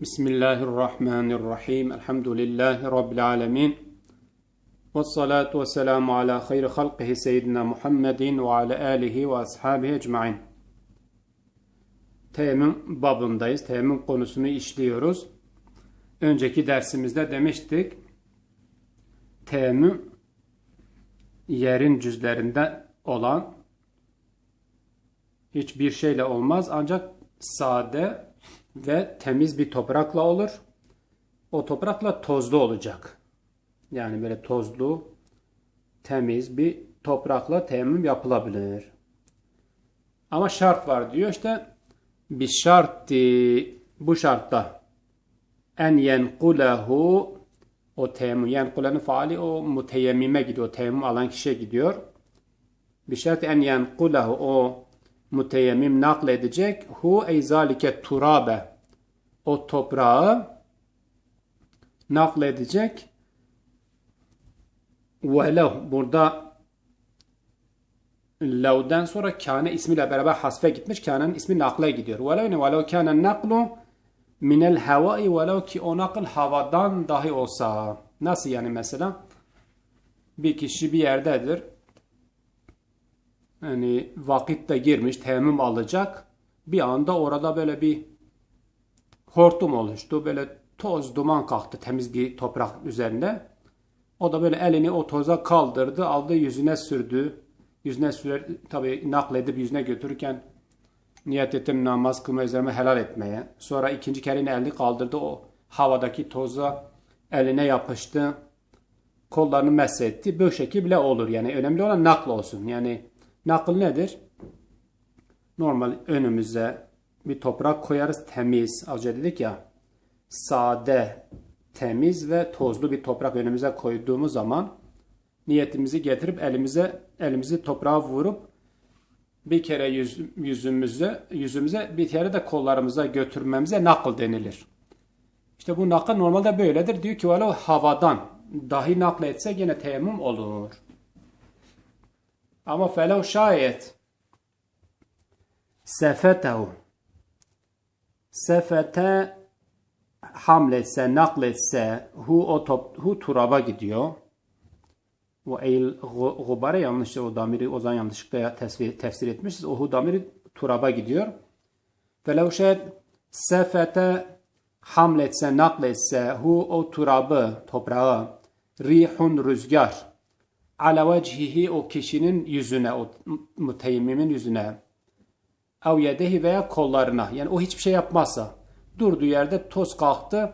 Bismillahirrahmanirrahim. Elhamdülillahi Rabbil alemin. Ve salatu ve selamu ala hayri halqihi seyyidina Muhammedin ve ala alihi ve ashabihi ecmain. Teyemmüm babındayız. Teyemmüm konusunu işliyoruz. Önceki dersimizde demiştik. Teyemmüm yerin cüzlerinde olan hiçbir şeyle olmaz ancak sade ve temiz bir toprakla olur. O toprakla tozlu olacak. Yani böyle tozlu, temiz bir toprakla teyemmüm yapılabilir. Ama şart var diyor işte bir şart bu şartta en yenkulehu o teyemmüm yenkulenin faali o muteyemmime gidiyor. Teyemmüm alan kişiye gidiyor. Bir şart en yenkulehu o muteyemmim nakledecek. Hu ey zalike turabe. O toprağı nakledecek. Velev burada levden sonra kâne ismiyle beraber hasfe gitmiş. Kâne'nin ismi nakle gidiyor. Velev ne? Velev kâne naklu minel havai velev ki o nakıl havadan dahi olsa. Nasıl yani mesela? Bir kişi bir yerdedir yani vakit de girmiş, temmüm alacak. Bir anda orada böyle bir hortum oluştu. Böyle toz, duman kalktı temiz bir toprak üzerinde. O da böyle elini o toza kaldırdı, aldı yüzüne sürdü. Yüzüne sürer, tabi nakledip yüzüne götürürken niyet ettim namaz kılma üzerime helal etmeye. Sonra ikinci kere elini kaldırdı, o havadaki toza eline yapıştı. Kollarını mesetti. Bu şekilde bile olur. Yani önemli olan nakl olsun. Yani Nakıl nedir? Normal önümüze bir toprak koyarız temiz. Az önce dedik ya sade, temiz ve tozlu bir toprak önümüze koyduğumuz zaman niyetimizi getirip elimize elimizi toprağa vurup bir kere yüz, yüzümüze yüzümüze bir kere de kollarımıza götürmemize nakıl denilir. İşte bu nakıl normalde böyledir. Diyor ki valla havadan dahi nakletse yine teyemmüm olur. Ama felev şayet sefetehu sefete hamletse, nakletse hu, o top, hu turaba gidiyor. O eil gubare yanlış o damiri o zaman yanlışlıkla tefsir, tefsir etmişiz. O hu damiri turaba gidiyor. Felev şayet sefete hamletse, nakletse hu o turabı, toprağı rihun rüzgar ala vecihi o kişinin yüzüne, o muteyimmimin yüzüne ev yedehi veya kollarına. Yani o hiçbir şey yapmazsa durduğu yerde toz kalktı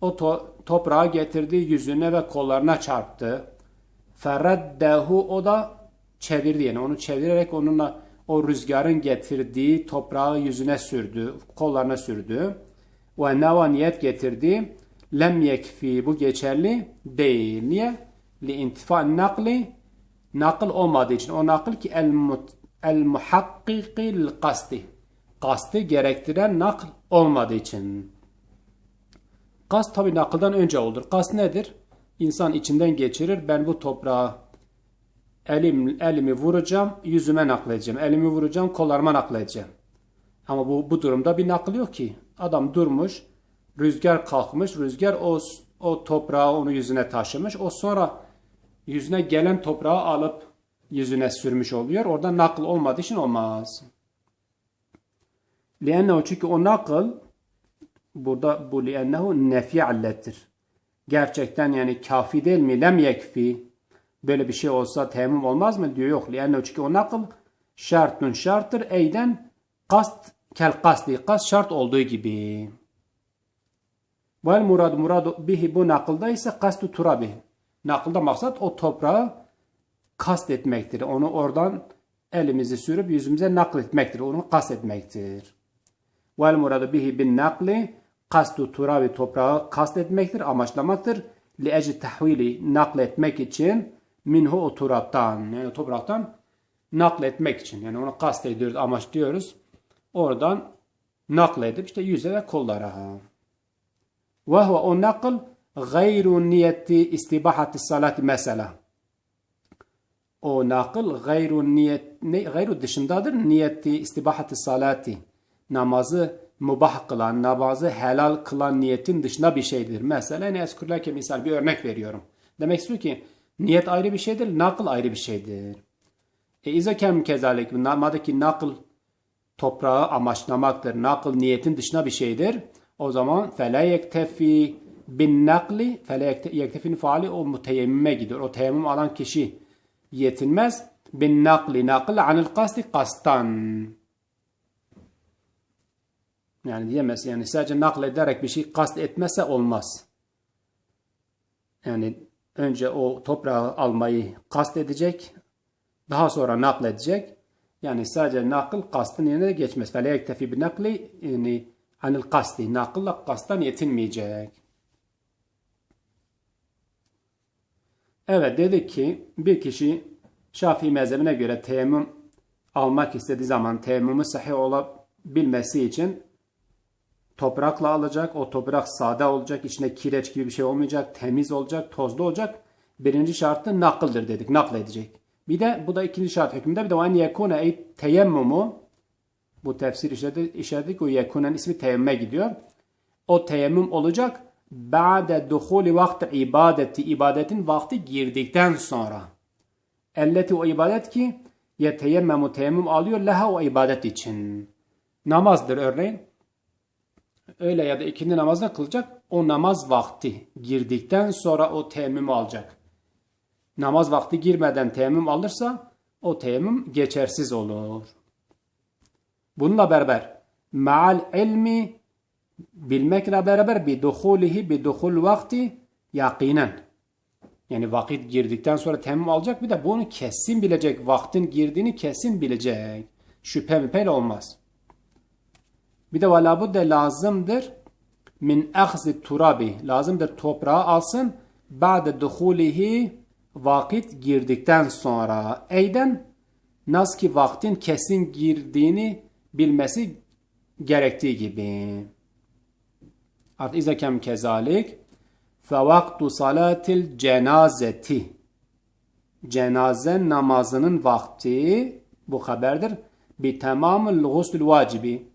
o to toprağı getirdi yüzüne ve kollarına çarptı. Ferreddehu o da çevirdi yani onu çevirerek onunla o rüzgarın getirdiği toprağı yüzüne sürdü, kollarına sürdü. Ve neva niyet getirdi. Lem yekfi bu geçerli değil. Niye? Liintifa nakli nakıl olmadığı için o nakıl ki el, el muhakkikil kasti kastı gerektiren nakl olmadığı için kast tabi nakıldan önce olur. kast nedir? İnsan içinden geçirir. Ben bu toprağa elim, elimi vuracağım yüzüme nakledeceğim. Elimi vuracağım kollarıma nakledeceğim. Ama bu, bu durumda bir nakıl yok ki. Adam durmuş rüzgar kalkmış rüzgar o, o toprağı onu yüzüne taşımış. O sonra yüzüne gelen toprağı alıp yüzüne sürmüş oluyor. Orada nakıl olmadığı için olmaz. Liennehu çünkü o nakıl burada bu liennehu nefi allettir. Gerçekten yani kafi değil mi? Lem yekfi. Böyle bir şey olsa temim olmaz mı? Diyor yok. Liennehu çünkü o nakıl şartun şarttır. Eyden kast kel kasti. Kast şart olduğu gibi. Vel murad murad bihi bu nakılda ise kastu turabi. Nakılda maksat o toprağı kast etmektir. Onu oradan elimizi sürüp yüzümüze nakletmektir. Onu kast etmektir. Vel muradu bihi bin nakli kastu turabi toprağı kast etmektir, amaçlamaktır. Li eci tahvili nakletmek için minhu o turaptan yani topraktan nakletmek için. Yani onu kast ediyoruz, amaçlıyoruz. Oradan nakledip işte yüze ve kollara. Ve o nakıl gayru niyeti istibahati salati mesela. O nakıl gayru niyet ne gayru dışındadır niyeti istibahati salati. Namazı mubah kılan, namazı helal kılan niyetin dışında bir şeydir. Mesela ne eskurlake misal bir örnek veriyorum. Demek istiyor ki niyet ayrı bir şeydir, nakıl ayrı bir şeydir. E izakem kezalik, madaki nakıl toprağı amaçlamaktır. Nakıl niyetin dışında bir şeydir. O zaman fela yektefi bin nakli fela yektefinin faali o muteyemmime gidiyor. O teyemmüm alan kişi yetinmez. Bin nakli nakıl anil kasti kastan. Yani diyemez. Yani sadece naklederek bir şey kast etmezse olmaz. Yani önce o toprağı almayı kast edecek. Daha sonra nakledecek. Yani sadece nakıl kastın yerine de geçmez. Fele yektefi bir nakli yani anil kasti. Nakılla kastan yetinmeyecek. Evet dedik ki bir kişi Şafii mezhebine göre teyemmüm almak istediği zaman teyemmümü sahih olabilmesi için toprakla alacak. O toprak sade olacak. içinde kireç gibi bir şey olmayacak. Temiz olacak. Tozlu olacak. Birinci şartı nakıldır dedik. Nakledecek. Bir de bu da ikinci şart hükmünde. Bir de en yekune ey teyemmumu bu tefsir işledik. işledik. O yekunen ismi teyemme gidiyor. O teyemmüm olacak. Ba'de duhuli vakti ibadeti. ibadetin vakti girdikten sonra. Elleti o ibadet ki yeteyemmemu teyemmüm alıyor leha o ibadet için. Namazdır örneğin öyle ya da ikindi namazda kılacak. O namaz vakti girdikten sonra o teyemmümü alacak. Namaz vakti girmeden teyemmüm alırsa o teyemmüm geçersiz olur. Bununla beraber maal ilmi bilmekle beraber bir duhulihi bir duhul vakti yakinen. Yani vakit girdikten sonra teyemmüm alacak bir de bunu kesin bilecek. Vaktin girdiğini kesin bilecek. Şüphe müpel olmaz. Bir de vela de lazımdır min ahzi turabi. Lazımdır toprağı alsın. Ba'de duhulihi vakit girdikten sonra. Eyden nasıl ki vaktin kesin girdiğini bilmesi gerektiği gibi. Artık izakem kezalik fe vaktu salatil cenazeti cenaze namazının vakti bu haberdir. Bi tamamul guslul vacibi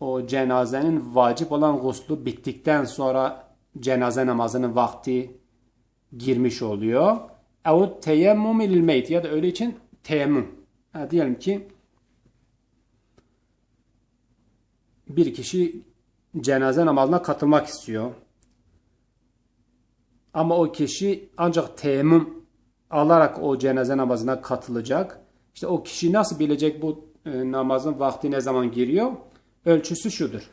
o cenazenin vacip olan guslu bittikten sonra cenaze namazının vakti girmiş oluyor. Ev teyemmüm ilil meyt ya da öyle için teyemmüm. Ha, diyelim ki bir kişi cenaze namazına katılmak istiyor. Ama o kişi ancak teyemmüm alarak o cenaze namazına katılacak. İşte o kişi nasıl bilecek bu e, namazın vakti ne zaman giriyor? ölçüsü şudur.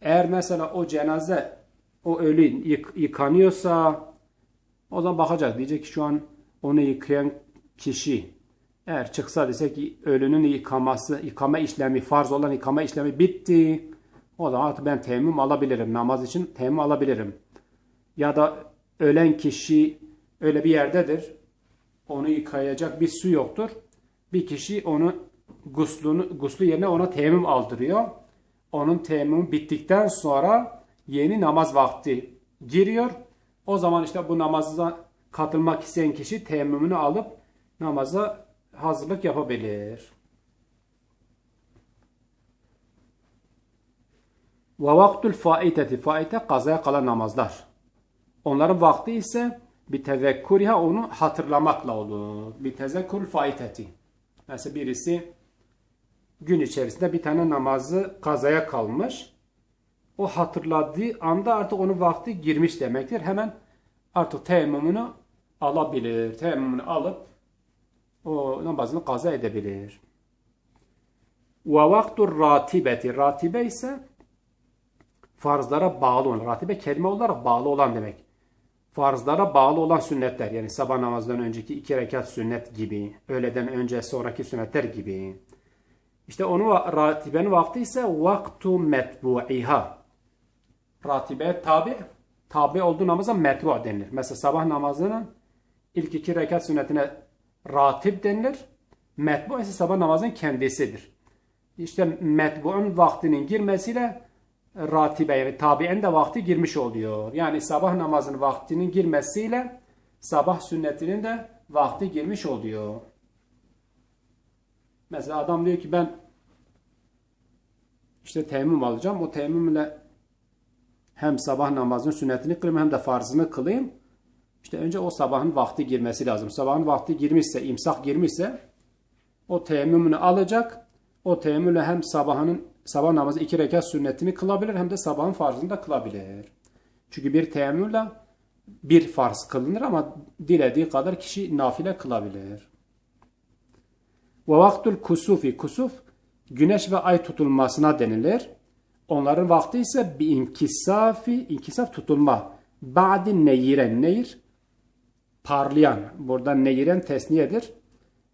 Eğer mesela o cenaze o ölü yık, yıkanıyorsa o zaman bakacak. Diyecek ki şu an onu yıkayan kişi eğer çıksa dese ki ölünün yıkaması, yıkama işlemi, farz olan yıkama işlemi bitti. O zaman artık ben teyemmüm alabilirim. Namaz için teyemmüm alabilirim. Ya da ölen kişi öyle bir yerdedir. Onu yıkayacak bir su yoktur. Bir kişi onu guslunu, guslu yerine ona teyemmüm aldırıyor onun teyemmüm bittikten sonra yeni namaz vakti giriyor. O zaman işte bu namaza katılmak isteyen kişi teyemmümünü alıp namaza hazırlık yapabilir. Ve vaktul faiteti. Faite kazaya kalan namazlar. Onların vakti ise bir tezekkuriha onu hatırlamakla olur. Bir tezekkur faiteti. Mesela birisi gün içerisinde bir tane namazı kazaya kalmış. O hatırladığı anda artık onun vakti girmiş demektir. Hemen artık teyemmümünü alabilir. Teyemmümünü alıp o namazını kaza edebilir. Ve vaktur ratibeti. Ratibe ise farzlara bağlı olan. Ratibe kelime olarak bağlı olan demek. Farzlara bağlı olan sünnetler. Yani sabah namazdan önceki iki rekat sünnet gibi. Öğleden önce sonraki sünnetler gibi. İşte onu ratibenin vakti ise vaktu metbu'iha. Ratibe tabi, tabi olduğu namaza metbu denilir. Mesela sabah namazının ilk iki rekat sünnetine ratib denilir. Metbu ise sabah namazın kendisidir. İşte metbu'un vaktinin girmesiyle ratibe yani tabi'in de vakti girmiş oluyor. Yani sabah namazının vaktinin girmesiyle sabah sünnetinin de vakti girmiş oluyor. Mesela adam diyor ki ben işte teyemmüm alacağım. O teyemmümle hem sabah namazının sünnetini kılayım hem de farzını kılayım. İşte önce o sabahın vakti girmesi lazım. Sabahın vakti girmişse, imsak girmişse o teyemmümünü alacak. O teyemmümle hem sabahının sabah namazı iki rekat sünnetini kılabilir hem de sabahın farzını da kılabilir. Çünkü bir teyemmümle bir farz kılınır ama dilediği kadar kişi nafile kılabilir. Ve vaktul kusufi kusuf güneş ve ay tutulmasına denilir. Onların vakti ise bir inkisafi inkisaf tutulma. Ba'di neyiren neyir parlayan. Burada neyiren tesniyedir.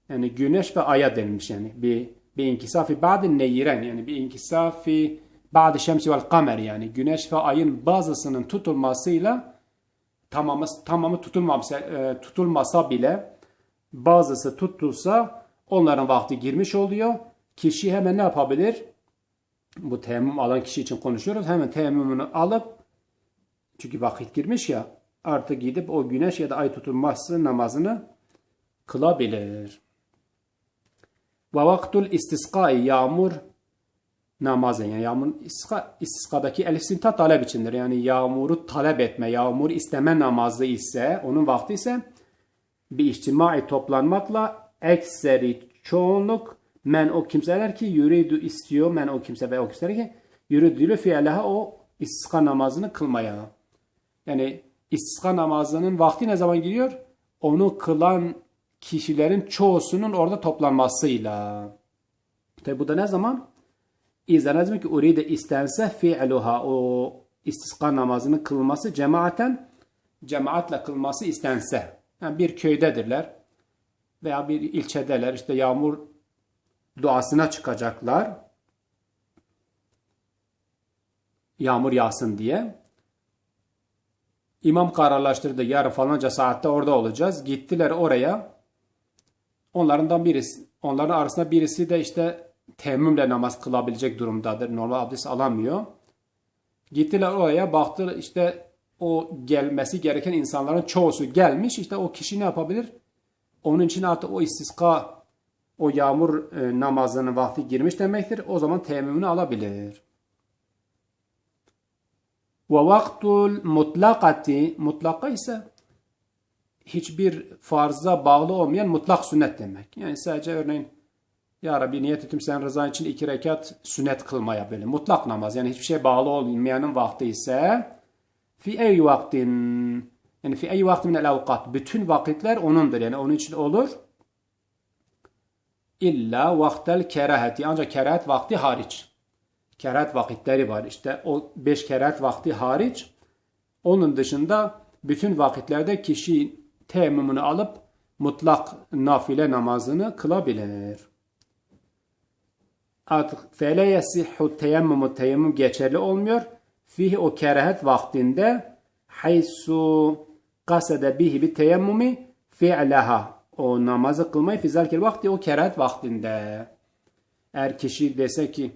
Yani güneş ve aya denilmiş yani. Bir, bir inkisafi ba'di neyiren yani bir inkisafi ba'di şemsi vel kamer yani güneş ve ayın bazısının tutulmasıyla tamamı, tamamı tutulmasa, e, tutulmasa bile bazısı tutulsa onların vakti girmiş oluyor. Kişi hemen ne yapabilir? Bu teyemmüm alan kişi için konuşuyoruz. Hemen teyemmümünü alıp çünkü vakit girmiş ya artık gidip o güneş ya da ay tutulması namazını kılabilir. Ve vaktul istiskai yağmur namazı yani yağmur istiska, istiskadaki elif sinta talep içindir. Yani yağmuru talep etme, yağmur isteme namazı ise onun vakti ise bir içtimai toplanmakla ekseri çoğunluk men o kimseler ki yuridu istiyor men o kimse ve o kimseler ki yuridülü fiileha o istiska namazını kılmaya. Yani istisqa namazının vakti ne zaman giriyor? Onu kılan kişilerin çoğusunun orada toplanmasıyla. Tabi bu da ne zaman? İzah lazım ki uride istense fi'luha o istisqa namazının kılması cemaaten cemaatle kılması istense. Yani bir köydedirler veya bir ilçedeler işte yağmur duasına çıkacaklar. Yağmur yağsın diye. İmam kararlaştırdı yarın falanca saatte orada olacağız. Gittiler oraya. Onlardan birisi, onların arasında birisi de işte temmümle namaz kılabilecek durumdadır. Normal abdest alamıyor. Gittiler oraya baktı işte o gelmesi gereken insanların çoğusu gelmiş. İşte o kişi ne yapabilir? Onun için artık o istiska, o yağmur e, namazının vakti girmiş demektir. O zaman temmümünü alabilir. Ve vaktul mutlakati mutlaka ise hiçbir farza bağlı olmayan mutlak sünnet demek. Yani sadece örneğin Ya Rabbi niyet ettim sen rızan için iki rekat sünnet kılmaya böyle. Mutlak namaz yani hiçbir şey bağlı olmayanın vakti ise fi ey vaktin yani fi ey vaktin minel avkat bütün vakitler onundur yani onun için olur. İlla vaktel keraheti ancak kerahat vakti hariç kerahat vakitleri var. İşte o beş kerahat vakti hariç onun dışında bütün vakitlerde kişi teyemmümünü alıp mutlak nafile namazını kılabilir. Artık fele yesihhu teyemmümü teyemmüm geçerli olmuyor. Fihi o kerahat vaktinde haysu kasede bihi bir teyemmümü fi'leha. O namazı kılmayı fizalkel vakti o kerahat vaktinde. Eğer kişi dese ki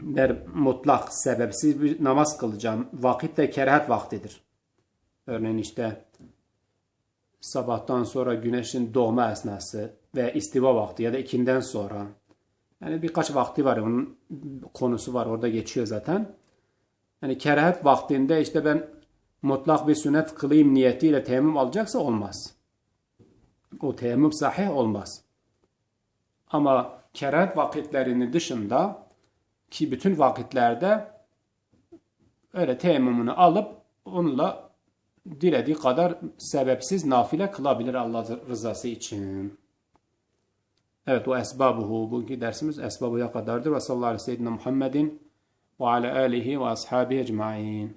der mutlak sebepsiz bir namaz kılacağım. Vakit de kerahat vaktidir. Örneğin işte sabahtan sonra güneşin doğma esnası ve istiva vakti ya da ikinden sonra. Yani birkaç vakti var. Onun konusu var. Orada geçiyor zaten. Yani kerahat vaktinde işte ben mutlak bir sünnet kılayım niyetiyle teyemmüm alacaksa olmaz. O teyemmüm sahih olmaz. Ama kerahat vakitlerinin dışında ki bütün vakitlerde öyle teyemmümünü alıp onunla dilədiyi qədər səbəbsiz nafilə qıla bilər Allah rızası üçün. Evet, o əsbabuhu. Bugünkü dərsimiz əsbabuya qadardır. Və sallallahu aleyhi ve sellem Muhammedin və alə alihi və ashabi ecmain.